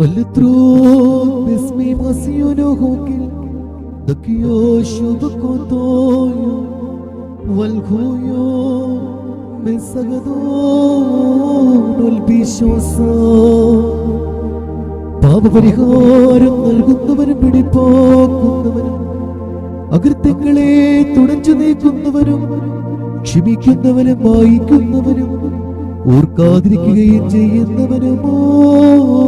الترون باسمي مسيونو هوكل دكيو شوبكو تويو والخويو من സകതോൻ പാപപരിഹാരം നൽകുന്നവനും പിടിപ്പോക്കുന്നവനും അകൃത്യങ്ങളെ തുടച്ചു നീക്കുന്നവനും ക്ഷമിക്കുന്നവനും വായിക്കുന്നവനും ഓർക്കാതിരിക്കുകയും ചെയ്യുന്നവനുമോ ഈ ദൈവം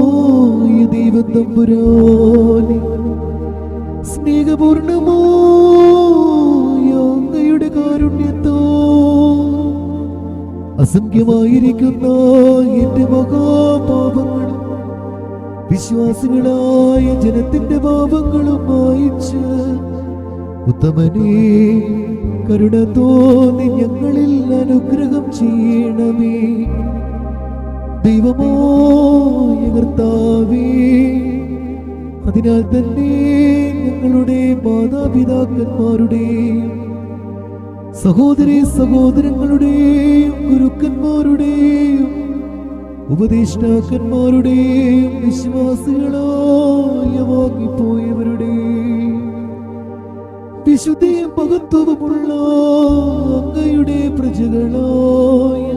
തമ്പുരാനെ സ്നേഹപൂർണമോ അങ്ങയുടെ കാരുണ്യത്തോ അസംഖ്യമായിരിക്കുന്ന എന്റെ മഹാപാപങ്ങളും വിശ്വാസികളായ ജനത്തിന്റെ പാപങ്ങളും വായിച്ച് ഉത്തമനെ കരുണ തോന്നി ഞങ്ങളിൽ അനുഗ്രഹം ചെയ്യണമേ. ദൈവമോ കർത്താവേ അതിനാൽ തന്നെ ഞങ്ങളുടെ മാതാപിതാക്കന്മാരുടെയും സഹോദരി സഹോദരങ്ങളുടെയും ഗുരുക്കന്മാരുടെയും ഉപദേഷ്ടാക്കന്മാരുടെയും വിശ്വാസികളായ വിശുദ്ധിയും മഹത്വവുമുള്ള അങ്ങയുടെ പ്രജകളായ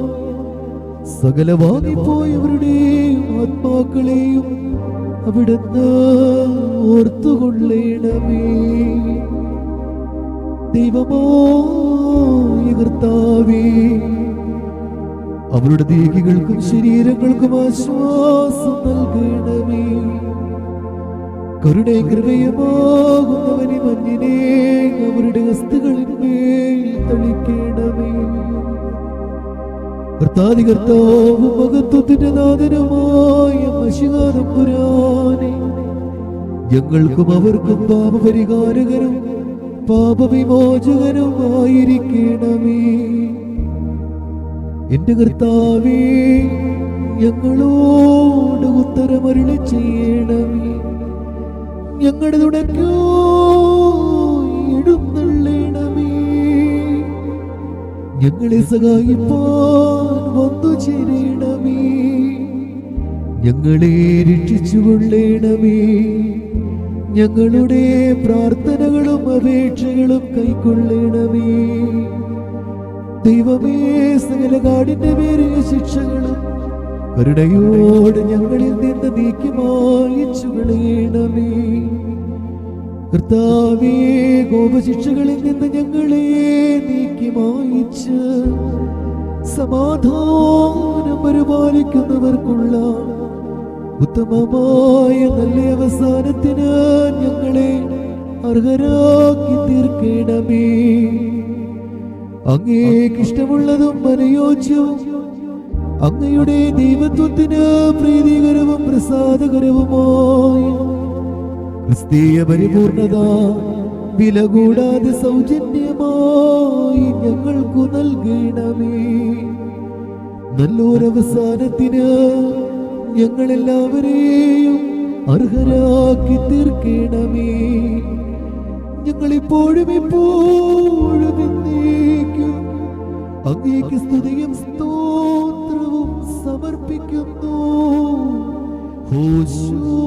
സകല വാങ്ങിപ്പോയവരുടെയും ആത്മാക്കളെയും അവിടുന്ന് ഓർത്തുകൊള്ളേണമേ. ദൈവമോ കർത്താവേ അവരുടെ ദേഹികൾക്കും ശരീരങ്ങൾക്കും ആശ്വാസം നൽകണമേ. കരുണേ കൃപയമാകുന്നവനെ മഞ്ഞിനെ അവരുടെ വസ്തുക്കളിന്മേൽ തളിക്കണമേ കർത്താതി കർത്താവും മഹത്വത്തിന്റെ നാഥനുമായ മഷികാതമ്പുരാനെ ഞങ്ങൾക്കും അവർക്കും പാപപരിഹാരകരും പാപവിമോചകനുമായിരിക്കണമേ. എന്റെ കർത്താവേ ഞങ്ങളോട് ഉത്തരമരുളി ചെയ്യണമേ. ഞങ്ങളുടെ തുടക്കോ ഞങ്ങളെ സഹായിപ്പാൻ വന്നു ചേരണമേ. ഞങ്ങളെ രക്ഷിച്ചുകൊള്ളണമേ. ഞങ്ങളുടെ പ്രാർത്ഥനകളും അപേക്ഷകളും കൈക്കൊള്ളേണമേ. ദൈവമേ സകല കാടിന്റെ പേരിയ ശിക്ഷകളും കരുണയോട് ഞങ്ങളിൽ നിന്ന് നീക്കി മായിച്ചു കളയണമേ. കർത്താവേ കോപശിക്ഷകളിൽ നിന്ന് ഞങ്ങളെ നീക്കി മായിച്ച് സമാധാനം പരിപാലിക്കുന്നവർക്കുള്ള ഉത്തമമായ നല്ല അവസാനത്തിന് ഞങ്ങളെ അർഹരാക്കി തീർക്കണമേ. അങ്ങേക്ക് ഇഷ്ടമുള്ളതും അനുയോജ്യവും അങ്ങയുടെ ദൈവത്വത്തിന് പ്രീതികരവും പ്രസാദകരവുമായ ക്രിസ്തീയ പരിപൂർണത വില കൂടാതെ സൗജന്യമായി ഞങ്ങൾക്കു നല്ലൊരവസാനത്തിന് ഞങ്ങളെല്ലാവരെയും അർഹരാക്കി തീർക്കണമേ. ഞങ്ങളിപ്പോഴും ഇപ്പോഴും എന്നേക്കും അങ്ങേക്ക് സ്തുതിയും സ്തോത്രവും സമർപ്പിക്കുന്നു. ഹോശോ